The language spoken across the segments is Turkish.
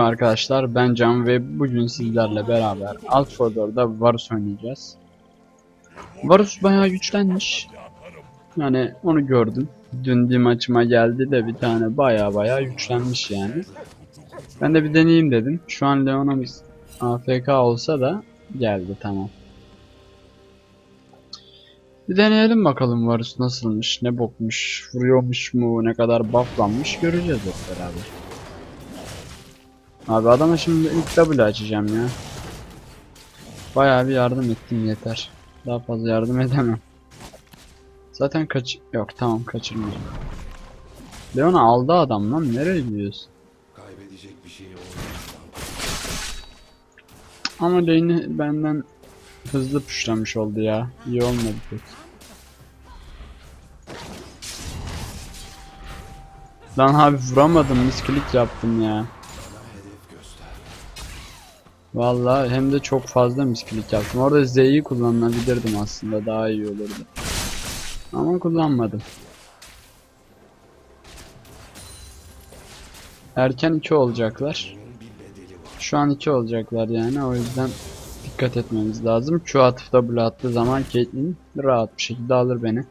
Arkadaşlar ben Can ve bugün sizlerle beraber Alt Fodor'da Varus oynayacağız. Varus bayağı güçlenmiş. Yani onu gördüm. Dün bir maçıma geldi de bir tane bayağı bayağı güçlenmiş yani. Ben de bir deneyeyim dedim. Şu an Leona'mız AFK olsa da geldi tamam. Bir deneyelim bakalım Varus nasılmış, ne bokmuş, vuruyormuş mu, ne kadar bufflanmış göreceğiz hep beraber. Abi adama şimdi ilk W açacağım ya. Bayağı bir yardım ettim yeter. Daha fazla yardım edemem. Zaten kaç... Yok tamam kaçırmayacağım. Leona aldı adam lan nereye gidiyorsun? Kaybedecek bir şey. Ama lane'i benden hızlı puşlamış oldu ya. İyi olmadı pek. Lan abi vuramadım misklik yaptım ya. Vallahi hem de çok fazla misklik yaptım. Orada Z'yi kullanabilirdim aslında daha iyi olurdu. Ama kullanmadım. Erken 2 olacaklar. Şu an 2 olacaklar yani o yüzden dikkat etmemiz lazım. Şu atıf W attığı zaman Caitlyn rahat bir şekilde alır beni.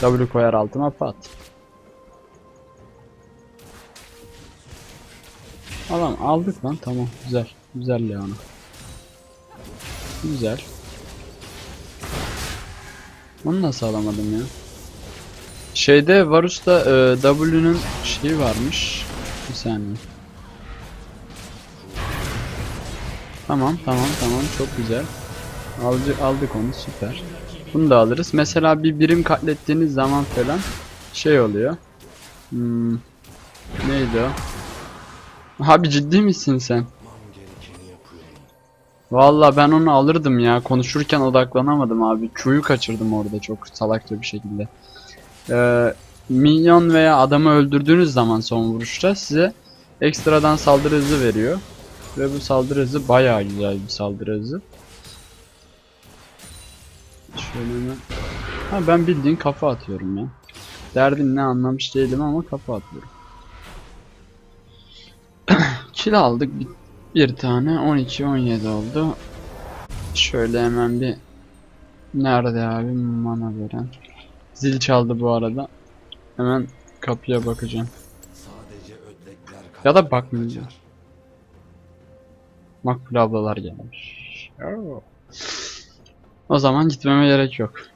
W koyar altıma pat. Tamam aldık lan tamam güzel. Güzel Leona. Güzel. Onu nasıl alamadım ya? Şeyde Varus'ta e, W'nun şeyi varmış. Bir saniye. Tamam tamam tamam çok güzel. Aldı, aldık onu süper. Bunu da alırız. Mesela bir birim katlettiğiniz zaman falan şey oluyor. Hmm, neydi o? Abi ciddi misin sen? Valla ben onu alırdım ya. Konuşurken odaklanamadım abi. Q'yu kaçırdım orada çok salakça bir şekilde. Ee, minyon veya adamı öldürdüğünüz zaman son vuruşta size ekstradan saldırı hızı veriyor. Ve bu saldırı hızı bayağı güzel bir saldırı hızı. Şöyle hemen... Ha ben bildiğin kafa atıyorum ya. Derdim ne anlamış değilim ama kafa atıyorum. Kill aldık bir bir tane 12 17 oldu. Şöyle hemen bir nerede abi mana veren. Zil çaldı bu arada. Hemen kapıya bakacağım. Ya da bakmayacağım. kaçar. Makbul ablalar gelmiş. O zaman gitmeme gerek yok.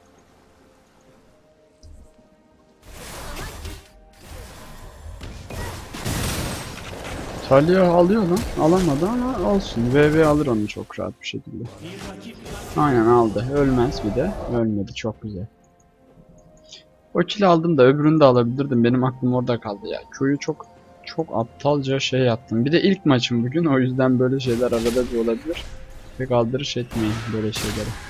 Talia alıyor lan. Alamadı ama olsun. VV alır onu çok rahat bir şekilde. Aynen aldı. Ölmez bir de. Ölmedi. Çok güzel. O kill aldım da öbürünü de alabilirdim. Benim aklım orada kaldı ya. Köyü çok çok aptalca şey yaptım. Bir de ilk maçım bugün. O yüzden böyle şeyler arada bir olabilir. Pek aldırış etmeyin böyle şeyleri.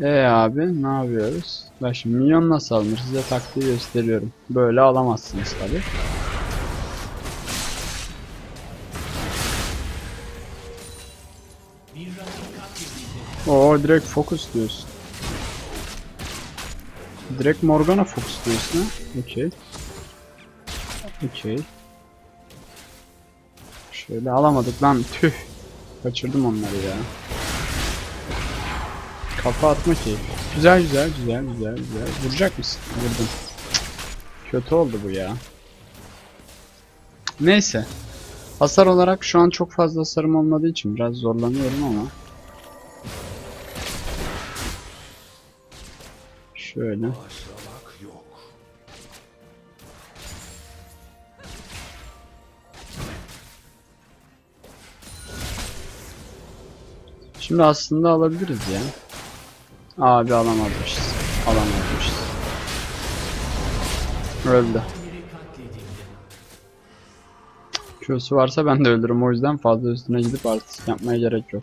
E abi ne yapıyoruz? Bak şimdi minyon nasıl alınır size taktiği gösteriyorum. Böyle alamazsınız tabi. Oo direkt focus diyorsun. Direkt Morgana focus diyorsun ha? Okey. Okey. Şöyle alamadık lan tüh. Kaçırdım onları ya. Kafa atma ki. Güzel güzel güzel güzel güzel. Vuracak mısın? Vurdum. Kötü oldu bu ya. Neyse. Hasar olarak şu an çok fazla hasarım olmadığı için biraz zorlanıyorum ama. Şöyle. Şimdi aslında alabiliriz ya. Abi alamazmışız. Alamazmışız. Öldü. Q'su varsa ben de ölürüm o yüzden fazla üstüne gidip artistik yapmaya gerek yok.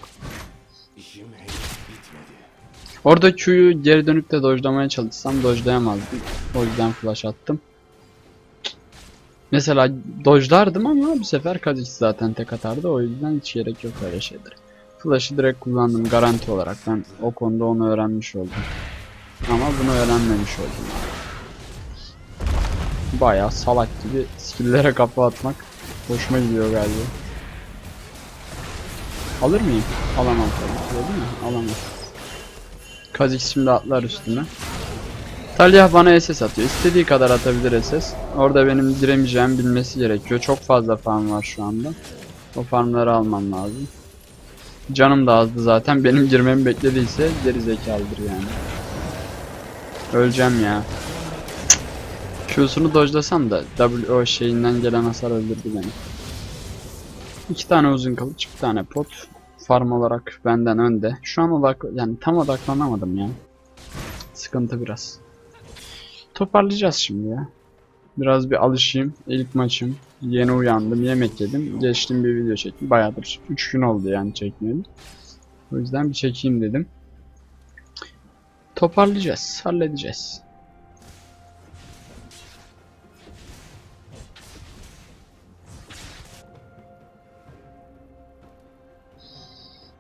Orada Q'yu geri dönüp de dojlamaya çalışsam dojlayamazdım. O yüzden flash attım. Mesela dojlardım ama bu sefer Kha'Zix zaten tek atardı o yüzden hiç gerek yok öyle şeylere. Flash'ı direkt kullandım garanti olarak ben o konuda onu öğrenmiş oldum. Ama bunu öğrenmemiş oldum. Bayağı salak gibi skill'lere kafa atmak hoşuma gidiyor galiba. Alır mıyım? Alamam tabii ki mi? Alamam. Kazik şimdi atlar üstüme. Talia bana SS atıyor. İstediği kadar atabilir SS. Orada benim diremeyeceğimi bilmesi gerekiyor. Çok fazla farm var şu anda. O farmları almam lazım. Canım da azdı zaten. Benim girmemi beklediyse geri zekalıdır yani. Öleceğim ya. Q'sunu dojlasam da W o şeyinden gelen hasar öldürdü beni. İki tane uzun kılıç, bir tane pot. Farm olarak benden önde. Şu an odak yani tam odaklanamadım ya. Sıkıntı biraz. Toparlayacağız şimdi ya. Biraz bir alışayım. İlk maçım. Yeni uyandım. Yemek yedim. Geçtim bir video çektim. Bayağıdır. 3 gün oldu yani çekmeyeli. O yüzden bir çekeyim dedim. Toparlayacağız. Halledeceğiz.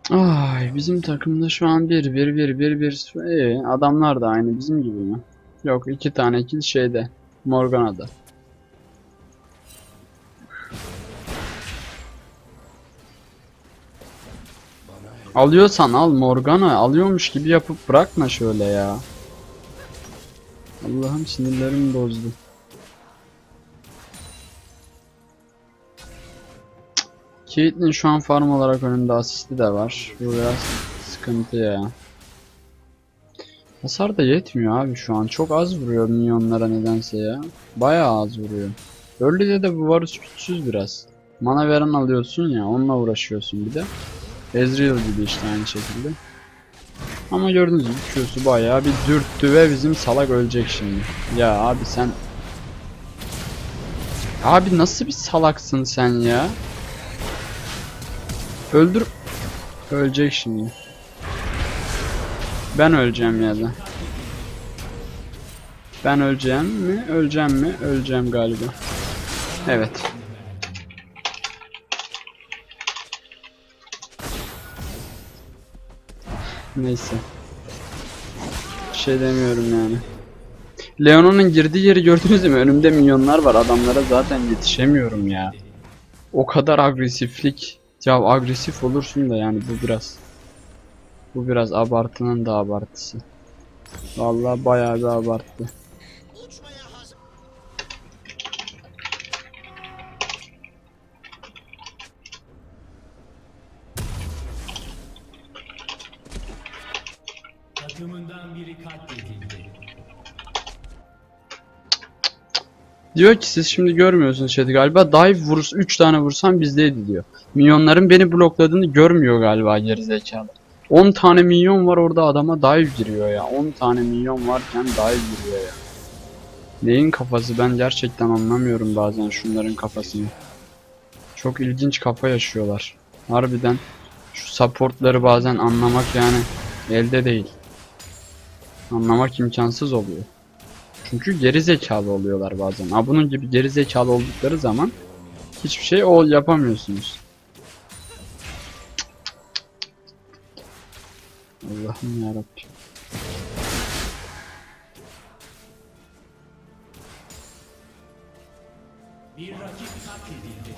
Ay bizim takımda şu an 1 1 1 1 1 ee, adamlar da aynı bizim gibi mi? Yok iki tane kill şeyde Morgana'da. Alıyorsan al Morgana alıyormuş gibi yapıp bırakma şöyle ya. Allah'ım sinirlerimi bozdu. Caitlyn şu an farm olarak önünde asisti de var. Bu biraz sıkıntı ya. Hasar da yetmiyor abi şu an. Çok az vuruyor minyonlara nedense ya. Bayağı az vuruyor. Early'de de bu varus güçsüz biraz. Mana veren alıyorsun ya onunla uğraşıyorsun bir de. Ezreal gibi işte aynı şekilde. Ama gördüğünüz gibi Q'su bayağı bir dürttü ve bizim salak ölecek şimdi. Ya abi sen... Abi nasıl bir salaksın sen ya? Öldür... Ölecek şimdi. Ben öleceğim ya da. Ben öleceğim mi? Öleceğim mi? Öleceğim galiba. Evet. Neyse. Bir şey demiyorum yani. Leona'nın girdiği yeri gördünüz mü? Önümde milyonlar var. Adamlara zaten yetişemiyorum ya. O kadar agresiflik. Ya agresif olursun da yani bu biraz. Bu biraz abartının da abartısı. Vallahi bayağı bir abarttı. Diyor ki siz şimdi görmüyorsunuz chat'i galiba. Dive vurus 3 tane vursam bizdeydi diyor. Minyonların beni blokladığını görmüyor galiba gerizekalı. 10 tane minyon var orada adama dive giriyor ya. 10 tane minyon varken dive giriyor ya. Neyin kafası ben gerçekten anlamıyorum bazen şunların kafasını. Çok ilginç kafa yaşıyorlar. Harbiden şu supportları bazen anlamak yani elde değil. Anlamak imkansız oluyor. Çünkü geri zekalı oluyorlar bazen. Ha bunun gibi geri zekalı oldukları zaman hiçbir şey o yapamıyorsunuz. Allah'ım yarabbim. Bir rakip katledildi.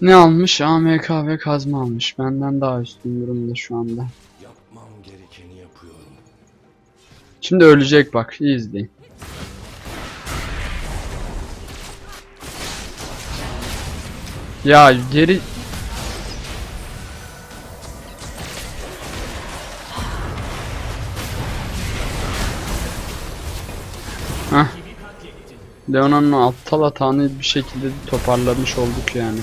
Ne almış? AMK ve kazma almış. Benden daha üstün durumda şu anda. Yapmam gerekeni yapıyorum. Şimdi ölecek bak. iyi izleyin. Ya geri... Hah. Leona'nın aptal hatanı bir şekilde toparlamış olduk yani.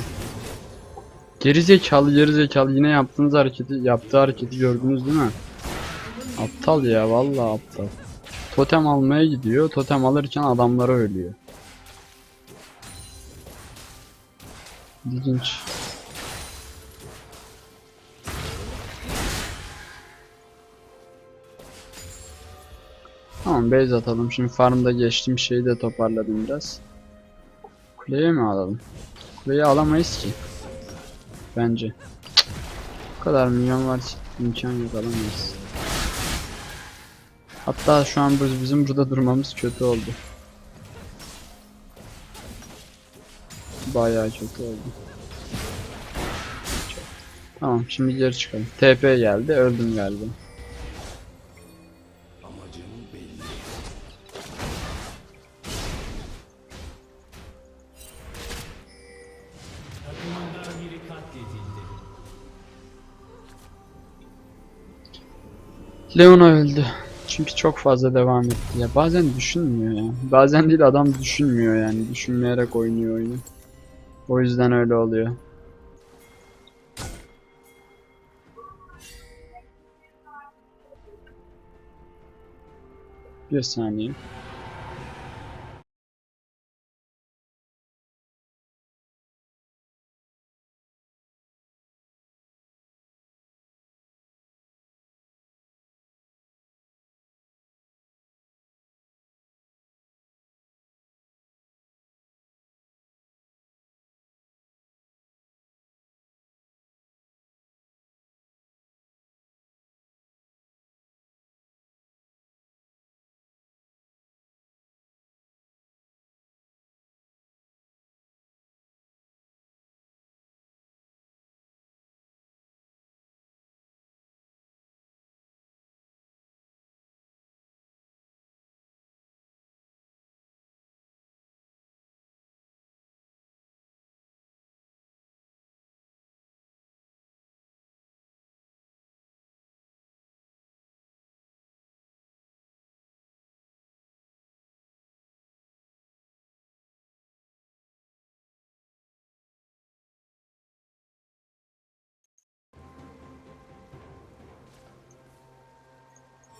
Geri zekalı geri zekalı yine yaptığınız hareketi yaptığı hareketi gördünüz değil mi? Aptal ya vallahi aptal. Totem almaya gidiyor. Totem alırken adamları ölüyor. İlginç. Tamam base atalım. Şimdi farmda geçtiğim şeyi de toparladım biraz. Kuleye mi alalım? Kuleyi alamayız ki. Bence. Bu kadar milyon var imkan yok alamayız. Hatta şu an biz- bizim burada durmamız kötü oldu. Bayağı kötü oldu. Tamam şimdi geri çıkalım. TP geldi öldüm galiba. Leona öldü. Çünkü çok fazla devam etti ya. Bazen düşünmüyor ya. Bazen değil adam düşünmüyor yani. Düşünmeyerek oynuyor oyunu. O yüzden öyle oluyor. Bir saniye.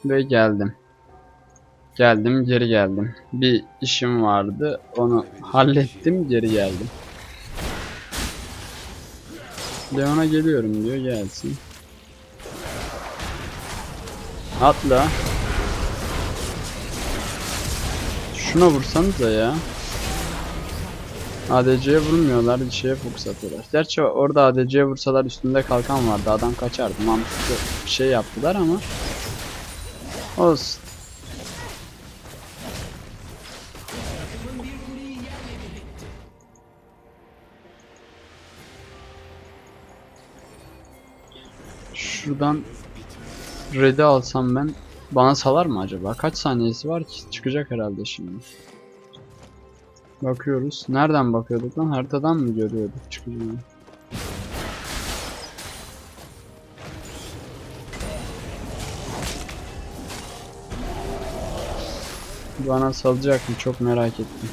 Ve geldim. Geldim, geri geldim. Bir işim vardı, onu hallettim, geri geldim. Leon'a geliyorum diyor, gelsin. Atla. Şuna vursanıza ya. ADC'ye vurmuyorlar, şeye fokus atıyorlar. Gerçi orada ADC'ye vursalar üstünde kalkan vardı, adam kaçardı. Mantıklı bir şey yaptılar ama Olsun. Şuradan Red'i alsam ben bana salar mı acaba? Kaç saniyesi var ki? Çıkacak herhalde şimdi. Bakıyoruz. Nereden bakıyorduk lan? Haritadan mı görüyorduk çıkacağını? Bana salacak mı? Çok merak ettim.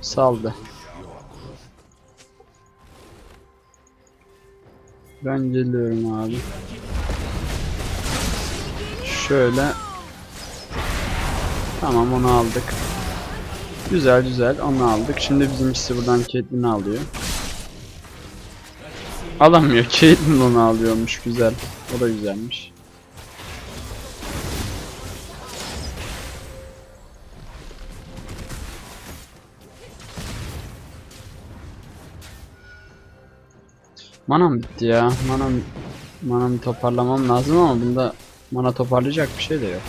Saldı. Ben geliyorum abi. Şöyle. Tamam onu aldık. Güzel güzel onu aldık. Şimdi bizimkisi buradan Caitlyn'i alıyor. Alamıyor. Caitlyn onu alıyormuş. Güzel. O da güzelmiş. Manam bitti ya. Manam manamı toparlamam lazım ama bunda mana toparlayacak bir şey de yok.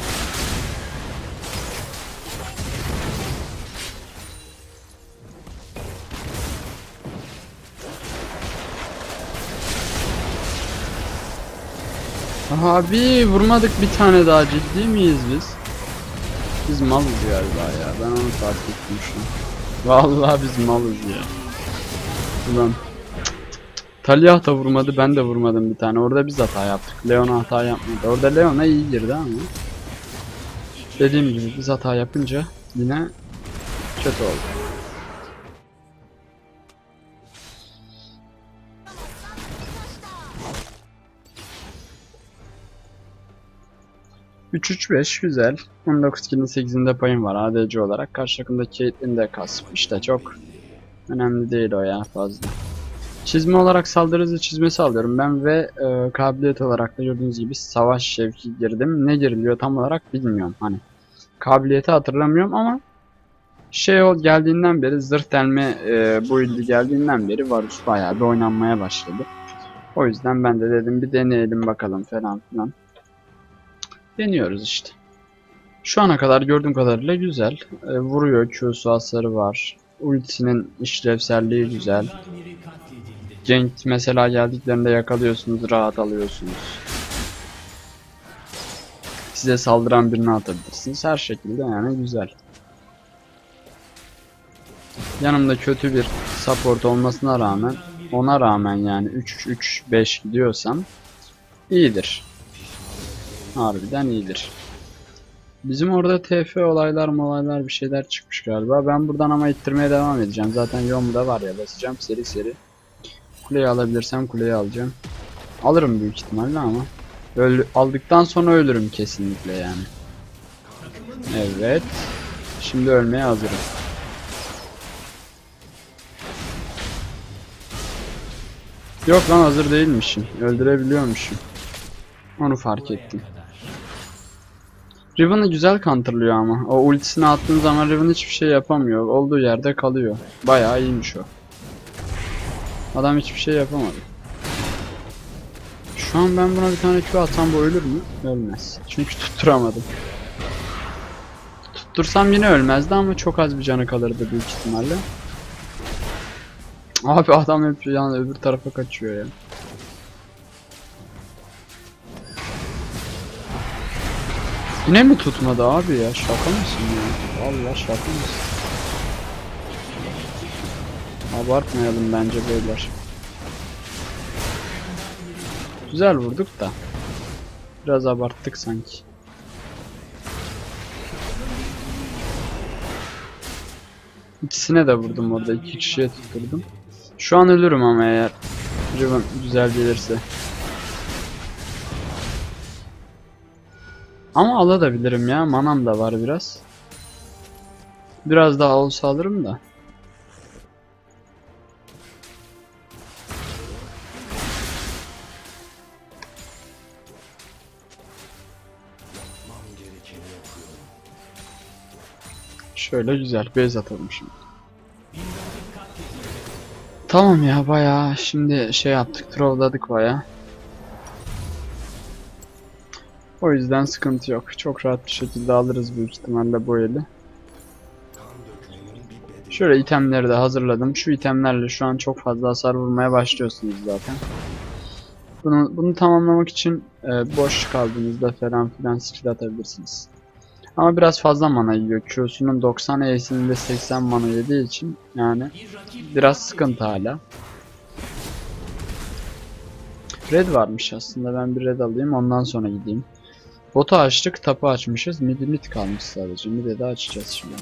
Abi vurmadık bir tane daha ciddi miyiz biz? Biz malız galiba ya. Ben onu fark ettim şu an. Vallahi biz malız ya. Ulan Talia da vurmadı, ben de vurmadım bir tane. Orada biz hata yaptık. Leona hata yapmadı. Orada Leona iyi girdi ama. Dediğim gibi biz hata yapınca yine kötü oldu. Üç üç beş güzel. 19 kilin 8'inde payım var ADC olarak. Karşı takımda Caitlyn de kasıp işte çok önemli değil o ya fazla. Çizme olarak saldırı hızı çizmesi alıyorum ben ve e, kabiliyet olarak da gördüğünüz gibi savaş şevki girdim. Ne giriliyor tam olarak bilmiyorum hani. Kabiliyeti hatırlamıyorum ama Şey o geldiğinden beri zırh delme e, bu ildi geldiğinden beri Varus bayağı bir oynanmaya başladı. O yüzden ben de dedim bir deneyelim bakalım falan filan. Deniyoruz işte. Şu ana kadar gördüğüm kadarıyla güzel. E, vuruyor, Q'su hasarı var. Ultisinin işlevselliği güzel. Gank mesela geldiklerinde yakalıyorsunuz, rahat alıyorsunuz. Size saldıran birini atabilirsiniz. Her şekilde yani güzel. Yanımda kötü bir support olmasına rağmen ona rağmen yani 3-3-5 gidiyorsam iyidir. Harbiden iyidir. Bizim orada TF olaylar olaylar bir şeyler çıkmış galiba. Ben buradan ama ittirmeye devam edeceğim. Zaten yom da var ya basacağım seri seri. Kuleyi alabilirsem kuleyi alacağım. Alırım büyük ihtimalle ama. Öl aldıktan sonra ölürüm kesinlikle yani. Evet. Şimdi ölmeye hazırım. Yok lan hazır değilmişim. Öldürebiliyormuşum. Onu fark ettim. Riven'ı güzel counterlıyor ama. O ultisini attığın zaman Riven hiçbir şey yapamıyor. Olduğu yerde kalıyor. Bayağı iyiymiş o. Adam hiçbir şey yapamadı. Şu an ben buna bir tane Q atsam bu ölür mü? Ölmez. Çünkü tutturamadım. Tuttursam yine ölmezdi ama çok az bir canı kalırdı büyük ihtimalle. Abi adam hep yani öbür tarafa kaçıyor ya. Yine mi tutmadı abi ya? Şaka mısın ya? Vallahi şaka mısın? Abartmayalım bence beyler. Güzel vurduk da. Biraz abarttık sanki. İkisine de vurdum orada. iki kişiye tutturdum. Şu an ölürüm ama eğer Riven güzel gelirse. Ama alabilirim ya. Manam da var biraz. Biraz daha olsa alırım da. Şöyle güzel base atalım şimdi. Tamam ya bayağı şimdi şey yaptık trolladık bayağı. O yüzden sıkıntı yok. Çok rahat bir şekilde alırız büyük ihtimalle bu eli. Şöyle itemleri de hazırladım. Şu itemlerle şu an çok fazla hasar vurmaya başlıyorsunuz zaten. Bunu, bunu tamamlamak için e, boş kaldığınızda falan filan skill atabilirsiniz. Ama biraz fazla mana yiyor. Q'sunun 90 E'sinin de 80 mana yediği için yani biraz sıkıntı hala. Red varmış aslında. Ben bir red alayım ondan sonra gideyim. Botu açtık, tapı açmışız. Mid mid kalmış sadece. Mid'e de açacağız şimdi.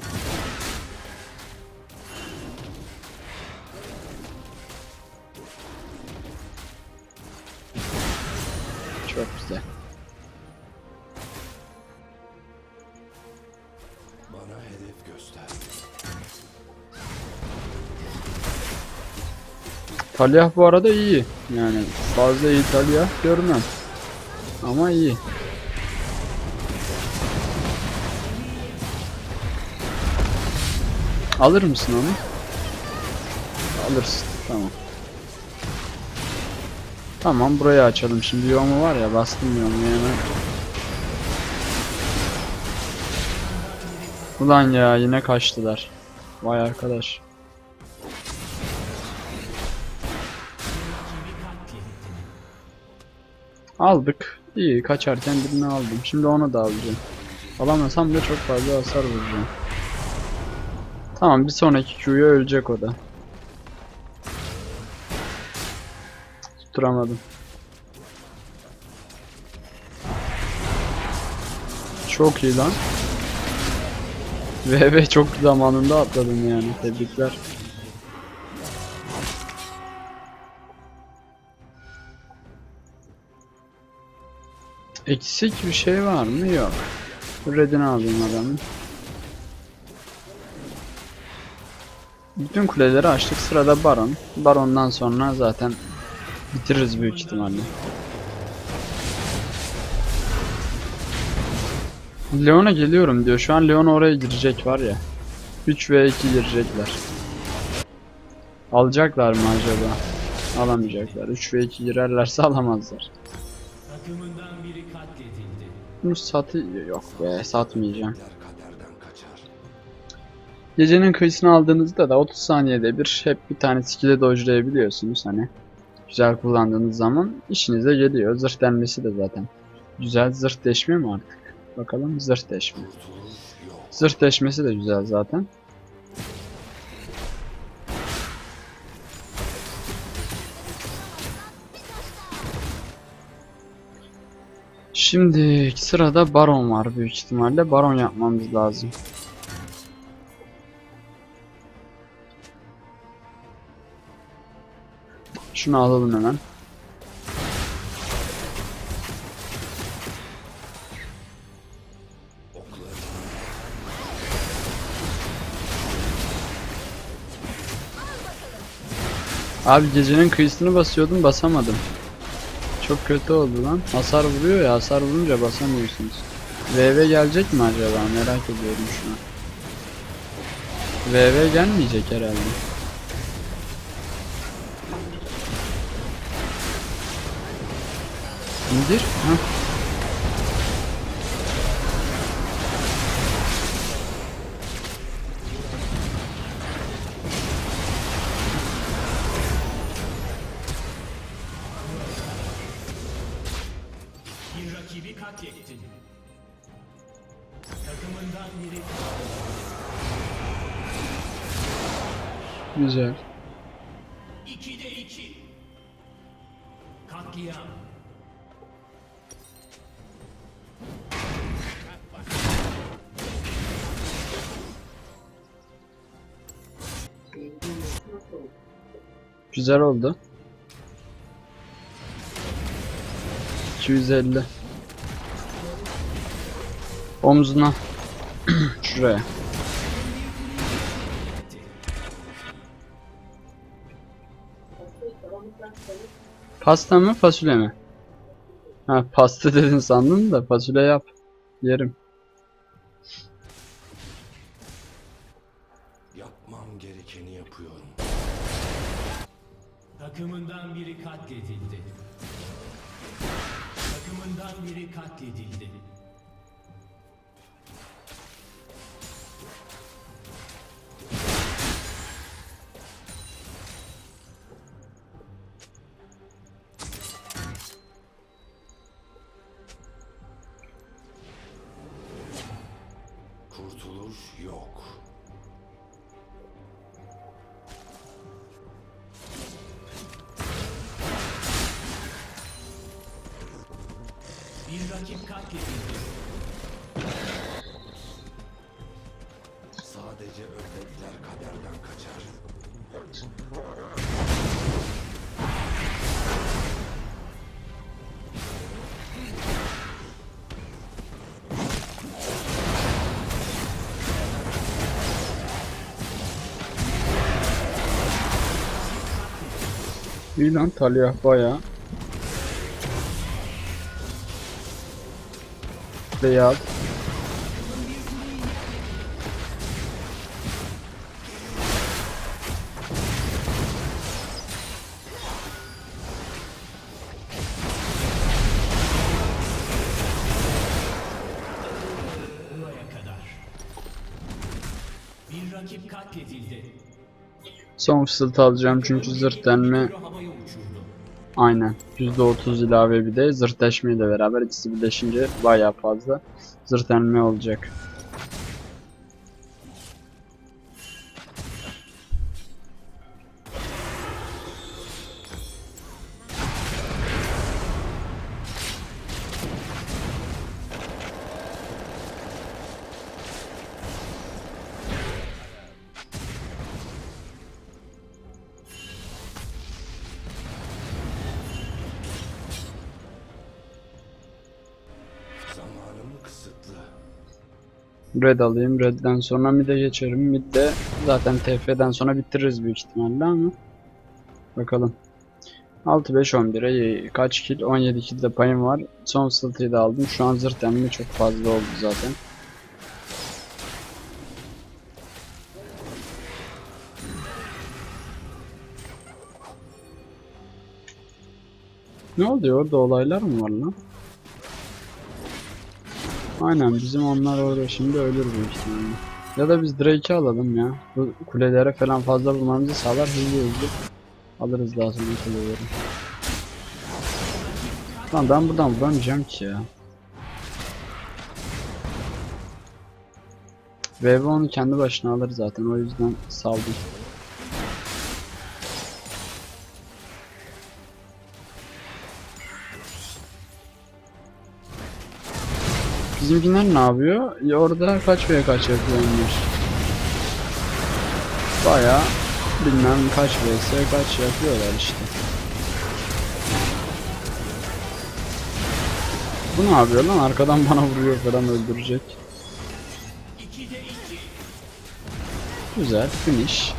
Talyah bu arada iyi. Yani fazla iyi Talyah görmem. Ama iyi. Alır mısın onu? Alırsın. Tamam. Tamam burayı açalım. Şimdi yomu var ya bastım yomu hemen. Ulan ya yine kaçtılar. Vay arkadaş. Aldık. İyi kaçarken birini aldım. Şimdi onu da alacağım. Alamasam da çok fazla hasar vuracağım. Tamam bir sonraki Q'ya ölecek o da. Tutturamadım. Çok iyi lan. VV çok zamanında atladım yani. Tebrikler. Eksik bir şey var mı? Yok. Red'ini alayım adamın. Bütün kuleleri açtık. Sırada Baron. Baron'dan sonra zaten bitiririz büyük ihtimalle. Leon'a geliyorum diyor. Şu an Leon oraya girecek var ya. 3 ve 2 girecekler. Alacaklar mı acaba? Alamayacaklar. 3 ve 2 girerlerse alamazlar. Takımından biri katledildi. Bunu satı yok be satmayacağım. Gecenin kıyısını aldığınızda da 30 saniyede bir hep bir tane skill'e dodge'layabiliyorsunuz hani. Güzel kullandığınız zaman işinize geliyor. Zırh denmesi de zaten. Güzel zırh deşme mi artık? Bakalım zırh deşme. Zırh deşmesi de güzel zaten. Şimdi sırada baron var büyük ihtimalle. Baron yapmamız lazım. Şunu alalım hemen. Abi gecenin kıyısını basıyordum basamadım. Çok kötü oldu lan. Hasar vuruyor ya hasar vurunca basamıyorsunuz. VV gelecek mi acaba merak ediyorum şu an. VV gelmeyecek herhalde. İndir. Hah. Güzel. 2'de 2. Katliam. Güzel oldu. 250. Omzuna. Şuraya. Pasta mı fasulye mi? Ha pasta dedin sandım da fasulye yap. Yerim. yapmam gerekeni yapıyorum. Takımından biri katledildi. Takımından biri katledildi. Bir rakip katledildi. Sadece ördekler kaderden kaçar. İyi lan Talia baya. Rakip katledildi. Son fısıltı alacağım çünkü zırh denme. Aynen. %30 ilave bir de zırh deşmeyle beraber ikisi birleşince baya fazla zırh denme olacak. Red alayım. Red'den sonra mid'e geçerim. Mid'de zaten TF'den sonra bitiririz büyük ihtimalle ama. Bakalım. 6-5-11'e kaç kill? 17 kill de payım var. Son sıltıyı da aldım. Şu an zırt emmi çok fazla oldu zaten. Ne oluyor? Orada olaylar mı var lan? Aynen bizim onlar orada şimdi ölür büyük ihtimalle. Ya da biz Drake'i alalım ya. Bu kulelere falan fazla vurmamızı sağlar hızlı hızlı. Alırız daha sonra kuleleri. Lan ben buradan vuramayacağım ki ya. VV onu kendi başına alır zaten o yüzden saldım. Bizimkiler ne yapıyor? Ya orada kaç veya kaç yapıyorlar? Baya bilmem kaç vs kaç yapıyorlar işte. Bu ne yapıyor lan? Arkadan bana vuruyor falan öldürecek. Güzel finish.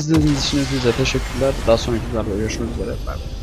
İzlediğiniz için hepinize teşekkürler. Daha sonraki videolarda görüşmek üzere. Bye bye.